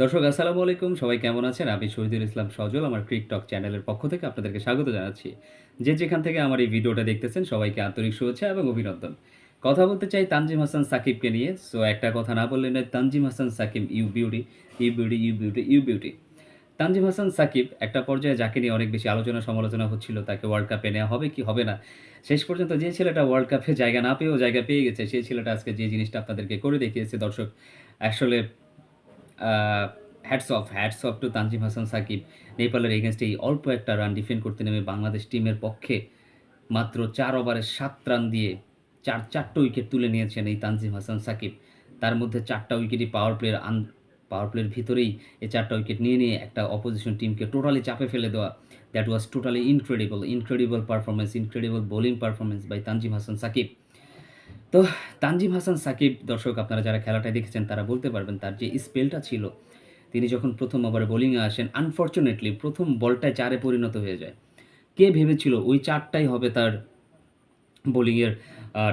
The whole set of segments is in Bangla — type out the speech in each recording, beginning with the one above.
দর্শক, আসসালামু আলাইকুম। সবাই কেমন আছেন? আমি শহীদুল ইসলাম সজল, আমার ক্রিকটক চ্যানেলের পক্ষ থেকে আপনাদেরকে স্বাগত জানাচ্ছি। যে যেখান থেকে আমার এই ভিডিওটা দেখতেছেন, সবাইকে আন্তরিক শুভেচ্ছা এবং অভিনন্দন। কথা বলতে চাই তানজিম হাসান সাকিবকে নিয়ে। সো, একটা কথা না বললে নয়, Tanzim Hasan Sakib, you beauty you beauty you beauty you beauty. Tanzim Hasan Sakib একটা পর্যায়ে যাকে নিয়ে অনেক বেশি আলোচনা সমালোচনা হচ্ছিল, তাকে ওয়ার্ল্ড কাপে নেওয়া হবে কি হবে না? শেষ পর্যন্ত যে ছেলেটা ওয়ার্ল্ড কাপে জায়গা না পেয়েও জায়গা পেয়ে গেছে, সেই ছেলেটা আজকে যে জিনিসটা আপনাদেরকে করে দেখিয়েছে দর্শক, আসলে hats off hats off to Tanzim Hasan Sakib. নেপালের এগেনস্টে এই অল্প একটা রান ডিফেন্ড করতে নেমে বাংলাদেশ টিমের পক্ষে মাত্র চার ওভারে সাত রান দিয়ে চার, চারটা উইকেট তুলে নিয়েছেন এই তানজিম হাসান সাকিব। তার মধ্যে চারটা উইকেটই পাওয়ার প্লেয়ার আন পাওয়ার প্লের ভিতরেই এই চারটা উইকেট নিয়ে নিয়ে একটা অপোজিশন টিমকে টোটালি চাপে ফেলে দেওয়া। That was totally incredible incredible performance incredible bowling performance by Tanzim Hasan Sakib. তো তানজিম হাসান সাকিব, দর্শক আপনারা যারা খেলাটা দেখেছেন, তারা বলতে পারবেন তার যে স্পেলটা ছিল, তিনি যখন প্রথম ওভারে বোলিংয়ে আসেন আনফর্চুনেটলি প্রথম বলটায় চারে পরিণত হয়ে যায়। কে ভেবেছিল ওই চারটাই হবে তার বোলিংয়ের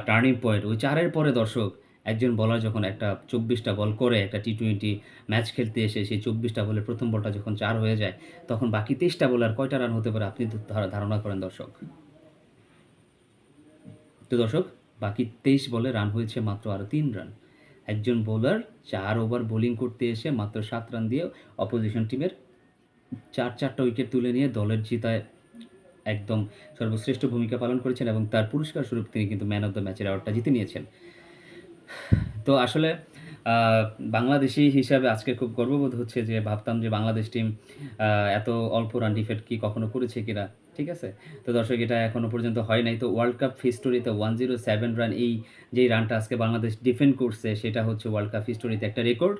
টার্নিং পয়েন্ট ওই চারের পরে দর্শক, একজন বলার যখন একটা চব্বিশটা বল করে, একটা টি টোয়েন্টি ম্যাচ খেলতে এসে সেই চব্বিশটা বলে প্রথম বলটা যখন চার হয়ে যায়, তখন বাকি তেইশটা বলার কয়টা রান হতে পারে আপনি ধারণা করেন দর্শক। তো দর্শক বাকি তেইশ বলে রান হয়েছে মাত্র আরও তিন রান। একজন বোলার চার ওভার বোলিং করতে এসে মাত্র সাত রান দিয়ে অপোজিশন টিমের চার চারটা উইকেট তুলে নিয়ে দলের জিতায় একদম সর্বশ্রেষ্ঠ ভূমিকা পালন করেছেন এবং তার পুরস্কার স্বরূপ তিনি কিন্তু ম্যান অফ দ্য ম্যাচের অ্যাওয়ার্ডটা জিতে নিয়েছেন। তো আসলে বাংলাদেশি হিসাবে আজকে খুব গর্ববোধ হচ্ছে যে ভাবতাম যে বাংলাদেশ টিম এত অল্প রান ডিফেট কি কখনো করেছে কিনা, ঠিক আছে? তো দর্শক, এটা এখনও পর্যন্ত হয় নাই। তো ওয়ার্ল্ড কাপ হিস্টোরিতে ওয়ান জিরো সেভেন রান এই যেই রানটা আজকে বাংলাদেশ ডিফেন্ড করছে, সেটা হচ্ছে ওয়ার্ল্ড কাপ হিস্টোরিতে একটা রেকর্ড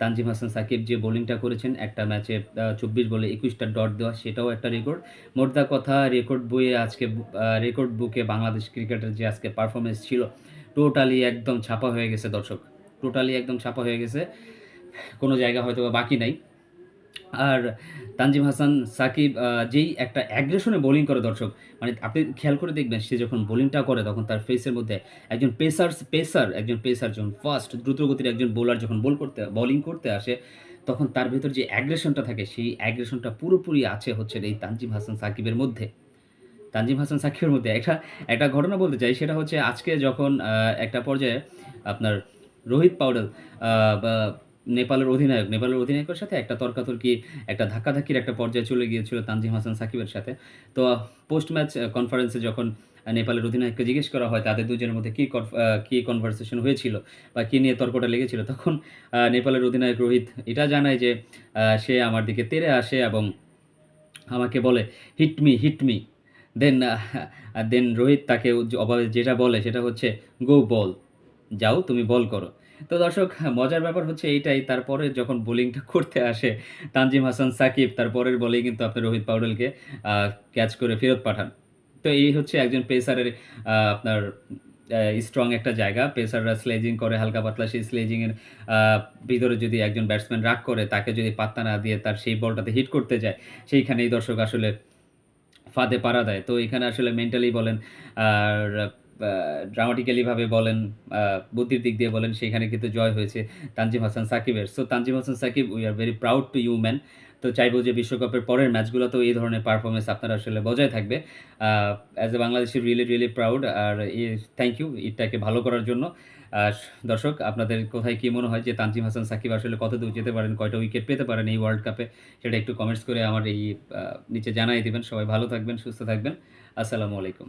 তানজিম হাসান সাকিব যে বোলিংটা করেছেন, একটা ম্যাচে চব্বিশ বলে একুশটা ডট দেওয়া, সেটাও একটা রেকর্ড মোদ্দা কথা রেকর্ড বইয়ে আজকে রেকর্ড বুকে বাংলাদেশ ক্রিকেটের যে আজকে পারফরমেন্স ছিল টোটালি একদম ছাপা হয়ে গেছে দর্শক। টোটালি একদম ছাপা হয়ে গেছে। কোনো জায়গা হয়তো বাকি নাই। আর তানজিম হাসান, সাকিব যেই একটা অ্যাগ্রেশনে বোলিং করে দর্শক মানে আপনি খেয়াল করে দেখবেন, সে যখন বোলিংটা করে, তখন তার ফেসের মধ্যে একজন পেসার পেসার একজন পেসার যখন ফার্স্ট দ্রুতগতির একজন বোলার যখন বল করতে বোলিং করতে আসে, তখন তার ভেতর যে অ্যাগ্রেশনটা থাকে, সেই অ্যাগ্রেশনটা পুরোপুরি আছে হচ্ছে এই তানজিম হাসান, সাকিবের মধ্যে। তানজিম হাসান, সাকিবের মধ্যে। একটা একটা ঘটনা বলতে চাই, সেটা হচ্ছে আজকে যখন একটা পর্যায়ে আপনার রোহিত পাউডেল নেপালের অধিনায়ক, নেপালের অধিনায়কের সাথে একটা তর্কাতর্কি, একটা ধাক্কাধাক্কির একটা পর্যায়ে চলে গিয়েছিল তানজিম হাসান সাকিবের সাথে। তো পোস্ট ম্যাচ কনফারেন্সে যখন নেপালের অধিনায়ককে জিজ্ঞেস করা হয়, তাদের দুজনের মধ্যে কী কী কনভারসেশন হয়েছিল বা কী নিয়ে তর্কটা লেগেছিল, তখন নেপালের অধিনায়ক রোহিত এটা জানায় যে সে আমার দিকে তেড়ে আসে এবং আমাকে বলে হিট মি হিট মি দেন দেন রোহিত তাকে যেটা বলে সেটা হচ্ছে গো বল যাও, তুমি বল করো। তো দর্শক, মজার ব্যাপার হচ্ছে এইটাই, তারপরে যখন বোলিংটা করতে আসে, তানজিম হাসান, সাকিব, তারপরের বলেই কিন্তু আপনি রোহিত পাউডেলকে ক্যাচ করে ফেরত পাঠান। তো এই হচ্ছে একজন পেসারের আপনার স্ট্রং একটা জায়গা। পেসাররা স্লেজিং করে, হালকা পাতলা সেই স্লেজিংয়ের ভিতরে যদি একজন ব্যাটসম্যান রাগ করে, তাকে যদি পাত্তা না দিয়ে তার সেই বলটাতে হিট করতে যায়, সেইখানেই দর্শক আসলে ফাঁদে পাড়া দেয়। তো এখানে আসলে মেন্টালি বলেন, আর ড্রামাটিক্যালিভাবে বলেন বুদ্ধির দিক দিয়ে বলেন, সেখানে কিন্তু জয় হয়েছে তানজিম হাসান সাকিবের। So Tanzim Hasan Sakib we are very proud to you man তো চাইব যে বিশ্বকাপের পরের ম্যাচগুলোতেও এই ধরনের পারফরমেন্স আপনারা আসলে বজায় থাকবে। As a Bangladeshi really really proud আর ই থ্যাংক ইউ ঈদটাকে ভালো করার জন্য। আর দর্শক, আপনাদের কোথায় কী মনে হয় যে তানজিম হাসান সাকিব আসলে কত দূর যেতে পারেন, কয়টা উইকেট পেতে পারেন এই ওয়ার্ল্ড কাপে সেটা একটু কমেন্টস করে আমার এই নিচে জানাই দিবেন। সবাই ভালো থাকবেন, সুস্থ থাকবেন। আসসালামু আলাইকুম।